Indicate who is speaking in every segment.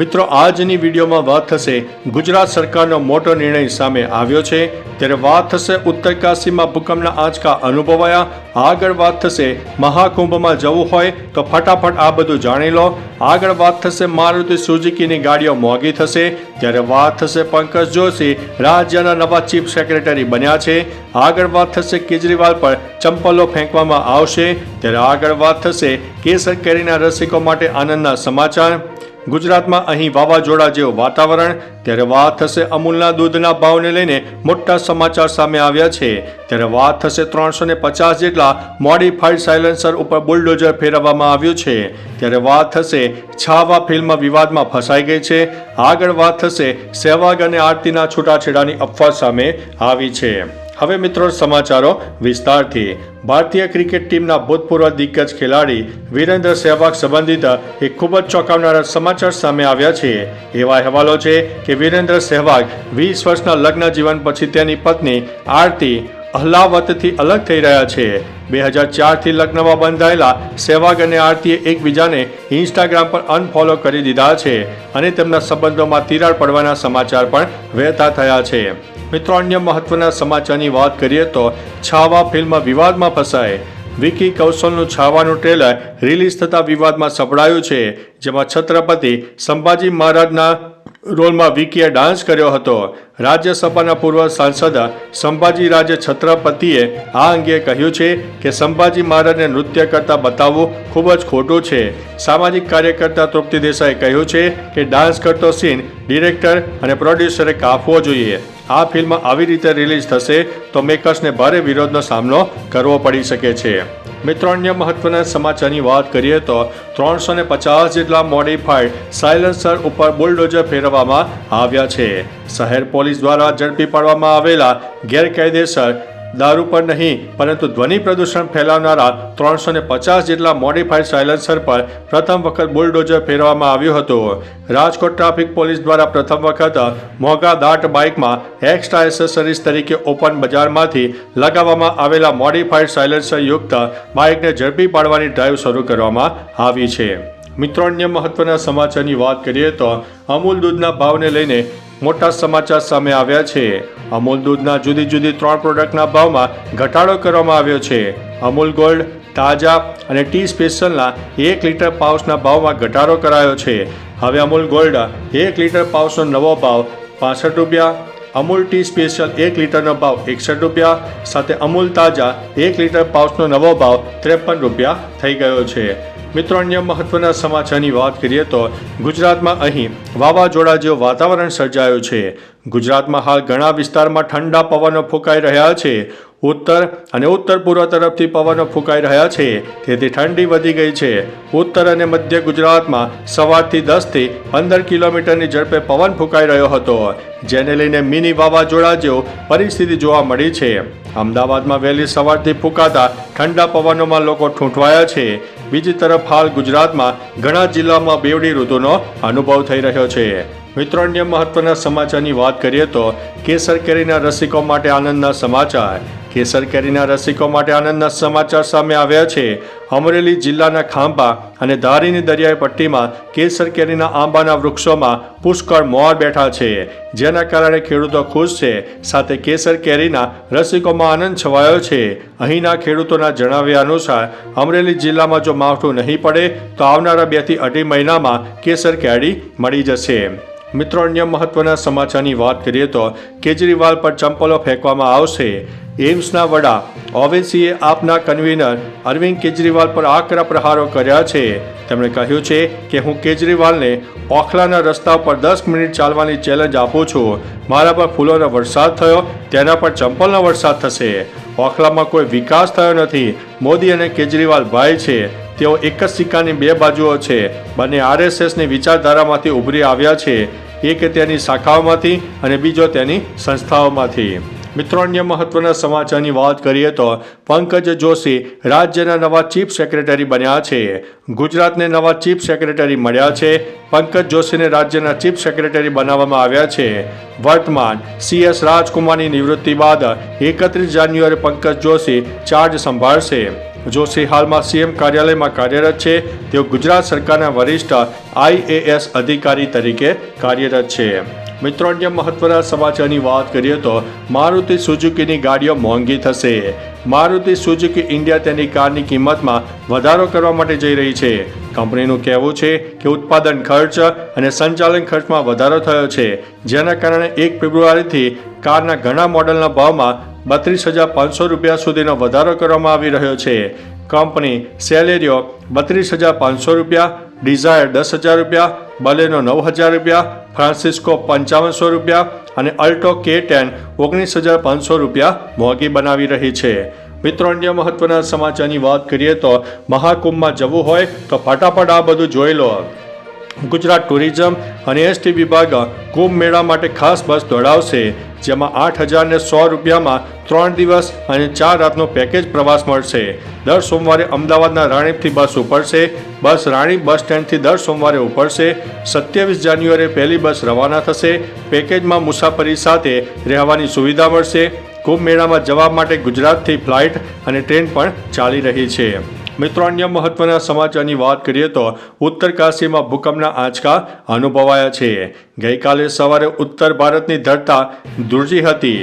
Speaker 1: મિત્રો, આજની વિડીયોમાં વાત થશે ગુજરાત સરકારનો મોટો નિર્ણય સામે આવ્યો છે. ત્યારે વાત થશે ઉત્તરકાશીમાં ભૂકંપના આંચકા અનુભવાયા. આગળ વાત થશે મહાકુંભમાં જવું હોય તો ફટાફટ આ બધું જાણી લો. આગળ વાત થશે મારુતિ સુઝુકીની ગાડીઓ મોંઘી થશે. ત્યારે વાત થશે પંકજ જોશી, રાજ્યના નવા ચીફ સેક્રેટરી બન્યા છે. આગળ વાત થશે કેજરીવાલ પર ચંપલો ફેંકવામાં આવશે. ત્યારે આગળ વાત થશે કેસર કેરીના રસિકો માટે આનંદના સમાચાર. ગુજરાતમાં અહીં વાવાઝોડા જેવું વાતાવરણ, ત્યારે વાત થશે અમૂલના દૂધના ભાવને લઈને મોટા સમાચાર સામે આવ્યા છે. ત્યારે વાત થશે ત્રણસો ને પચાસ જેટલા મોડિફાઈડ સાયલેન્સર ઉપર બુલડોઝર ફેરવવામાં આવ્યું છે. ત્યારે વાત થશે છાવા ફિલ્મ વિવાદમાં ફસાઈ ગઈ છે. આગળ વાત થશે સહેવાગ અને આરતીના છૂટાછેડાની અફવા સામે આવી છે. હવે મિત્રો સમાચારો વિસ્તારથી. ભારતીય ક્રિકેટ ટીમના ભૂતપૂર્વ દિગ્ગજ ખેલાડી વીરેન્દ્ર સહેવાગ સંબંધિત એક ખૂબ જ ચોંકાવનારા સમાચાર સામે આવ્યા છે. એવા અહેવાલો છે કે વિરેન્દ્ર સહેવાગ વીસ વર્ષના લગ્ન જીવન પછી તેની પત્ની આરતી અહલાવતથી અલગ થઈ રહ્યા છે. બે હજાર ચારથી લગ્નમાં બંધાયેલા સહેવાગ અને આરતીએ એકબીજાને ઇન્સ્ટાગ્રામ પર અનફોલો કરી દીધા છે અને તેમના સંબંધોમાં તિરાડ પડવાના સમાચાર પણ વહેતા થયા છે. મિત્રો, અન્ય મહત્વના સમાચારની વાત કરીએ તો છાવા ફિલ્મ વિવાદમાં ફસાય. વિકી કૌશલનું છાવાનું ટ્રેલર રિલીઝ થતા વિવાદમાં સપડાયું છે, જેમાં છત્રપતિ સંભાજી મહારાજના રોલમાં વિકીએ ડાન્સ કર્યો હતો. રાજ્યસભાના પૂર્વ સાંસદ સંભાજી રાજે છત્રપતિએ આ અંગે કહ્યું છે કે સંભાજી મહારાજને નૃત્ય કરતા બતાવવું ખૂબ જ ખોટું છે. સામાજિક કાર્યકર્તા તૃપ્તિ દેસાઈએ કહ્યું છે કે ડાન્સ કરતો સીન ડિરેક્ટર અને પ્રોડ્યુસરે કાપવો જોઈએ. આ ફિલ્મ આવી રીતે રિલીઝ થશે તો મેકર્સને ભારે વિરોધનો સામનો કરવો પડી શકે છે. મિત્રો, અન્ય મહત્વના સમાચારની વાત કરીએ તો ત્રણસો ને પચાસ જેટલા મોડિફાઈડ સાયલન્સર ઉપર બુલડોઝર ફેરવવામાં આવ્યા છે. શહેર પોલીસ દ્વારા ઝડપી પાડવામાં આવેલા ગેરકાયદેસર દારૂ પર નહીં, પરંતુ ધ્વનિ પ્રદૂષણ ફેલાવનારા ત્રણસો ને પચાસ જેટલા મોડિફાઈડ સાયલન્સર પર પ્રથમ વખત બુલડોઝર ફેરવામાં આવ્યું હતું. રાજકોટ ટ્રાફિક પોલીસ દ્વારા પ્રથમ વખત મોંઘા દાટ બાઇકમાં એક્સ્ટ્રા એસેસરીઝ તરીકે ઓપન બજારમાંથી લગાવવામાં આવેલા મોડિફાઈડ સાયલન્સર યુક્ત બાઇકને ઝડપી પાડવાની ડ્રાઈવ શરૂ કરવામાં આવી છે. મિત્રો, અન્ય મહત્વના સમાચારની વાત કરીએ તો અમૂલ દૂધના ભાવને લઈને મોટા સમાચાર સામે આવ્યા છે. અમૂલ દૂધના જુદી જુદી ત્રણ પ્રોડક્ટના ભાવમાં ઘટાડો કરવામાં આવ્યો છે. અમૂલ ગોલ્ડ, તાજા અને ટી સ્પેશિયલના એક લીટર પાઉસના ભાવમાં ઘટાડો કરાયો છે. હવે અમૂલ ગોલ્ડ, એક લીટર પાઉસનો નવો ભાવ, પાસઠ રૂપિયા. અમૂલ ટી સ્પેશિયલ, એક લીટરનો ભાવ, એકસઠ રૂપિયા. સાથે અમૂલ તાજા, એક લીટર પાઉચનો નવો ભાવ, ત્રેપન રૂપિયા થઈ ગયો છે. મિત્રો, અન્ય મહત્વના સમાચારની વાત કરીએ તો ગુજરાતમાં અહીં વાવાઝોડા જેવું વાતાવરણ સર્જાયું છે. ગુજરાતમાં હાલ ઘણા વિસ્તારમાં ઠંડા પવનો ફૂંકાઈ રહ્યા છે. ઉત્તર અને ઉત્તર પૂર્વ તરફથી પવનો ફૂંકાઈ રહ્યા છે. તેથી ઠંડી વધી ગઈ છે. ઉત્તર અને મધ્ય ગુજરાતમાં સવારથી દસથી પંદર કિલોમીટરની ઝડપે પવન ફૂંકાઈ રહ્યો હતો, જેને લઈને મિની વાવાઝોડા જેવું પરિસ્થિતિ જોવા મળી છે. અમદાવાદમાં વહેલી સવારથી ફૂંકાતા ઠંડા પવનોમાં લોકો ઠૂંઠવાયા છે. બીજી તરફ હાલ ગુજરાતમાં ઘણા જિલ્લામાં બેવડી ઋતુનો અનુભવ થઈ રહ્યો છે. મિત્રો અન્ય મહત્વના સમાચારની વાત કરીએ તો કેસર કેરીના રસિકો માટે આનંદના સમાચાર. કેસર કેરીના રસિકો માટે આનંદના સમાચાર સામે આવ્યા છે. અમરેલી જિલ્લાના ખાંભા અને ધારીની દરિયાઈ પટ્ટીમાં કેસર કેરીના આંબાના વૃક્ષોમાં પુષ્કળ મોર બેઠા છે. જેના કારણે ખેડૂતો ખુશ છે. સાથે કેસર કેરીના રસિકોમાં આનંદ છવાયો છે. અહીંના ખેડૂતોના જણાવ્યા અનુસાર, અમરેલી જિલ્લામાં જો માવઠું નહીં પડે, તો આવનારા બેથી અઢી મહિનામાં કેસર કેરી મળી જશે. મિત્રો, અન્ય મહત્વના સમાચારની વાત કરીએ તો કેજરીવાલ પર ચંપલો ફેંકવામાં આવશે. એમ્સના વડા ઓવેસીએ આપના કન્વીનર અરવિંદ કેજરીવાલ પર આકરા પ્રહારો કર્યા છે. તેમણે કહ્યું છે કે હું કેજરીવાલને ઓખલાના રસ્તા પર દસ મિનિટ ચાલવાની ચેલેન્જ આપું છું. મારા પર ફૂલોનો વરસાદ થયો, તેના પર ચંપલનો વરસાદ થશે. ઓખલામાં કોઈ વિકાસ થયો નથી. મોદી અને કેજરીવાલ ભાઈ છે. તેઓ એક જ સિક્કાની બે બાજુઓ છે. બંને આરએસએસની વિચારધારામાંથી ઉભરી આવ્યા છે. એક તેની શાખાઓમાંથી અને બીજો તેની સંસ્થાઓમાંથી. મિત્રો, અન્ય મહત્વના સમાચારની વાત કરીએ તો પંકજ જોશી રાજ્યના નવા ચીફ સેક્રેટરી બન્યા છે. ગુજરાતને નવા ચીફ સેક્રેટરી મળ્યા છે. પંકજ જોશીને રાજ્યના ચીફ સેક્રેટરી બનાવવામાં આવ્યા છે. વર્તમાન સીએસ રાજકુમારની નિવૃત્તિ બાદ એકત્રીસ જાન્યુઆરી પંકજ જોશી ચાર્જ સંભાળશે. જોશી હાલમાં સીએમ કાર્યાલયમાં કાર્યરત છે. તેઓ ગુજરાત સરકારના વરિષ્ઠ આઈએએસ અધિકારી તરીકે કાર્યરત છે. મિત્રો અન્ય મહત્વના સમાચારની વાત કરીએ તો મારુતિ સુઝુકીની ગાડીઓ મોંઘી થશે. મારુતિ સુઝુકી ઇન્ડિયા તેની કારની કિંમતમાં વધારો કરવા માટે જઈ રહી છે. કંપનીનું કહેવું છે કે ઉત્પાદન ખર્ચ અને સંચાલન ખર્ચમાં વધારો થયો છે, જેના કારણે એક ફેબ્રુઆરીથી કારના ઘણા મોડલના ભાવમાં બત્રીસ હજાર પાંચસો રૂપિયા સુધીનો વધારો કરવામાં આવી રહ્યો છે. કંપની સેલેરિયો બત્રીસ હજાર પાંચસો રૂપિયા ડિઝાયર દસ હજાર રૂપિયા, બલેનો નવ હજાર રૂપિયા, ફ્રાન્સિસ્કો પંચાવનસો રૂપિયા અને અલ્ટો કે ટેન ઓગણીસ હજાર પાંચસો રૂપિયા મોંઘી બનાવી રહી છે. મિત્રો, અન્ય મહત્વના સમાચારની વાત કરીએ તો મહાકુંભમાં જવું હોય તો ફટાફટ આ બધું જોઈ લો. ગુજરાત ટુરિઝમ અને એસટી વિભાગ કુંભ મેળા માટે ખાસ બસ દોડાવશે, જેમાં આઠ હજારને સો રૂપિયામાં ત્રણ દિવસ અને ચાર રાતનો પેકેજ પ્રવાસ મળશે. દર સોમવારે અમદાવાદના રાણીપથી બસ ઉપડશે. બસ રાણીપ બસ સ્ટેન્ડથી દર સોમવારે ઉપડશે. સત્યાવીસ જાન્યુઆરીએ પહેલી બસ રવાના થશે. પેકેજમાં મુસાફરી સાથે રહેવાની સુવિધા મળશે. કુંભ મેળામાં જવા માટે ગુજરાતથી ફ્લાઇટ અને ટ્રેન પણ ચાલી રહી છે. મિત્રો, અન્ય મહત્વના સમાચારની વાત કરીએ તો ઉત્તરકાશીમાં ભૂકંપના આંચકા અનુભવાયા છે. ગઈકાલે સવારે ઉત્તર ભારતની ધરતા ધ્રુજી હતી.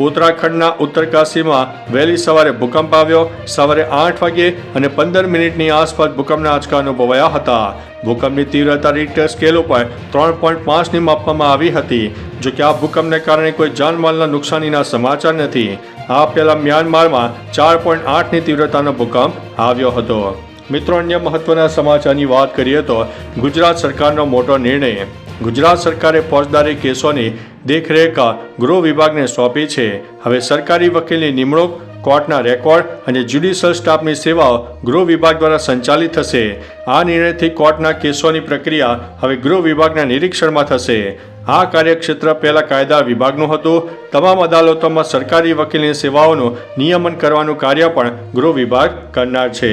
Speaker 1: ઉત્તરાખંડના ઉત્તરકાશીમાં વહેલી સવારે ભૂકંપ આવ્યો. સવારે આઠ વાગે અને પંદર મિનિટની આસપાસ ભૂકંપના આંચકા અનુભવાયા હતા. ભૂકંપની તીવ્રતા રિક્ટર સ્કેલ ઉપર ત્રણ પોઈન્ટ પાંચની માપવામાં આવી હતી. જો કે આ ભૂકંપને કારણે કોઈ જાનમાલના નુકસાનીના સમાચાર નથી. આ પહેલા મ્યાનમારમાં ચાર પોઈન્ટ આઠની તીવ્રતાનો ભૂકંપ આવ્યો હતો. મિત્રો, અન્ય મહત્વના સમાચારની વાત કરીએ તો ગુજરાત સરકારનો મોટો નિર્ણય ગુજરાત સરકારે ફોજદારી કેસોની દેખરેખ ગૃહ વિભાગને સોંપી છે. હવે સરકારી વકીલની નિમણૂક, કોર્ટના રેકોર્ડ અને જ્યુડિશિયલ સ્ટાફની સેવાઓ ગૃહ વિભાગ દ્વારા સંચાલિત થશે. આ નિર્ણયથી કોર્ટના કેસોની પ્રક્રિયા હવે ગૃહ વિભાગના નિરીક્ષણમાં થશે. આ કાર્યક્ષેત્ર પહેલા કાયદા વિભાગનું હતું. તમામ અદાલતોમાં સરકારી વકીલની સેવાઓનું નિયમન કરવાનું કાર્ય પણ ગૃહ વિભાગ કરનાર છે.